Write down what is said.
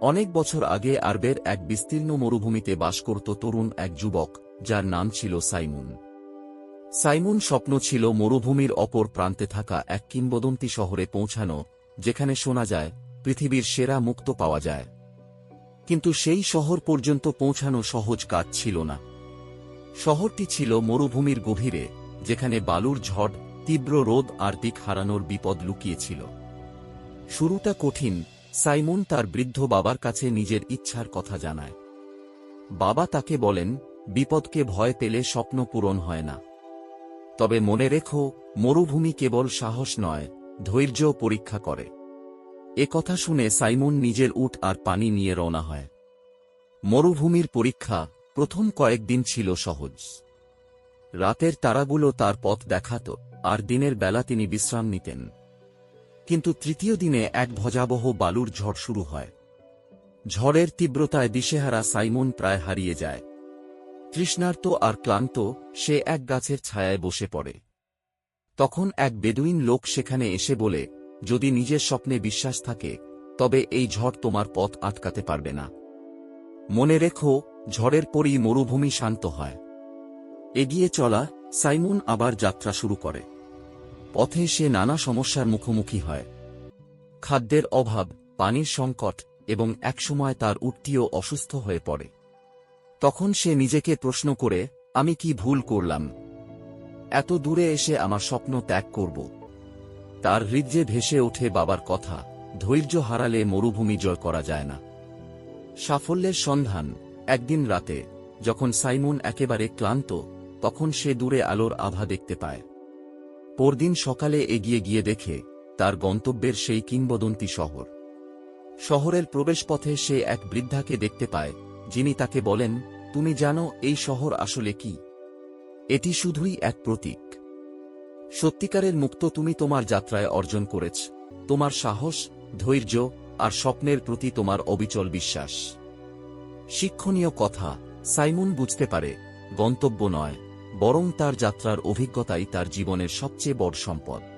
অনেক বছর আগে আরবের এক বিস্তীর্ণ মরুভূমিতে বাস করত তরুণ এক যুবক, যার নাম ছিল সাইমুন। সাইমুন স্বপ্ন ছিল মরুভূমির অপর প্রান্তে থাকা এক কিংবদন্তি শহরে পৌঁছানো, যেখানে শোনা যায়, পৃথিবীর সেরা মুক্ত পাওয়া যায়। কিন্তু সেই শহর পর্যন্ত পৌঁছানো সহজ কাজ ছিল না। শহরটি ছিল মরুভূমির গভীরে, যেখানে বালুর ঝড়, তীব্র রোদ আর দিক হারানোর বিপদ লুকিয়েছিল। শুরুটা কঠিন সাইমন তার বৃদ্ধ বাবার কাছে নিজের ইচ্ছার কথা জানায়। বাবা তাকে বলেন, বিপদকে ভয় পেলে স্বপ্ন পূরণ হয় না। তবে মনে রেখো, মরুভূমি কেবল সাহস নয়, ধৈর্য পরীক্ষা করে। এ কথা শুনে সাইমন নিজের উট আর পানি নিয়ে রওনা হয়। মরুভূমির পরীক্ষা প্রথম কয়েকদিন ছিল সহজ। রাতের তারাগুলো তার পথ দেখাত, আর দিনের বেলা তিনি বিশ্রাম নিতেন। কিন্তু তৃতীয় দিনে এক ভজাবহ বালুর ঝড় শুরু হয়। ঝড়ের তীব্রতায় দিশেহারা সাইমন প্রায় হারিয়ে যায়। তৃষ্ণার্ত আর ক্লান্ত, সে এক গাছের ছায়ায় বসে পড়ে। তখন এক বেদুইন লোক সেখানে এসে বলে, যদি নিজের স্বপ্নে বিশ্বাস থাকে, তবে এই ঝড় তোমার পথ আটকাতে পারবে না। মনে রেখো, ঝড়ের পরই মরুভূমি শান্ত হয়। এগিয়ে চলা সাইমন আবার যাত্রা শুরু করে। পথে সে নানা সমস্যার মুখোমুখি হয়। খাদ্যের অভাব, পানির সংকট এবং একসময় তার উটটিও অসুস্থ হয়ে পড়ে। তখন সে নিজেকে প্রশ্ন করে, আমি কি ভুল করলাম? এত দূরে এসে আমার স্বপ্ন ত্যাগ করব তার হৃদয়ে ভেসে ওঠে বাবার কথা, ধৈর্য হারালে মরুভূমি জয় করা যায় না সাফল্যের সন্ধান, একদিন রাতে, যখন সাইমন একেবারে ক্লান্ত, তখন সে দূরে আলোর আভা দেখতে পায়। পরদিন সকালে এগিয়ে গিয়ে দেখে, তার গন্তব্যের সেই কিংবদন্তি শহর। শহরের প্রবেশপথে সে এক বৃদ্ধাকে দেখতে পায়, যিনি তাকে বলেন, তুমি জানো এই শহর আসলে কি? এটি শুধুই এক প্রতীক। সত্যিকারের মুক্ত তুমি তোমার যাত্রায় অর্জন করেছ। তোমার সাহস, ধৈর্য আর স্বপ্নের প্রতি তোমার অবিচল বিশ্বাস। শিক্ষণীয় কথা, সাইমন বুঝতে পারে, গন্তব্য নয়। বরং তার যাত্রার অভিজ্ঞতাই তার জীবনের সবচেয়ে বড় সম্পদ।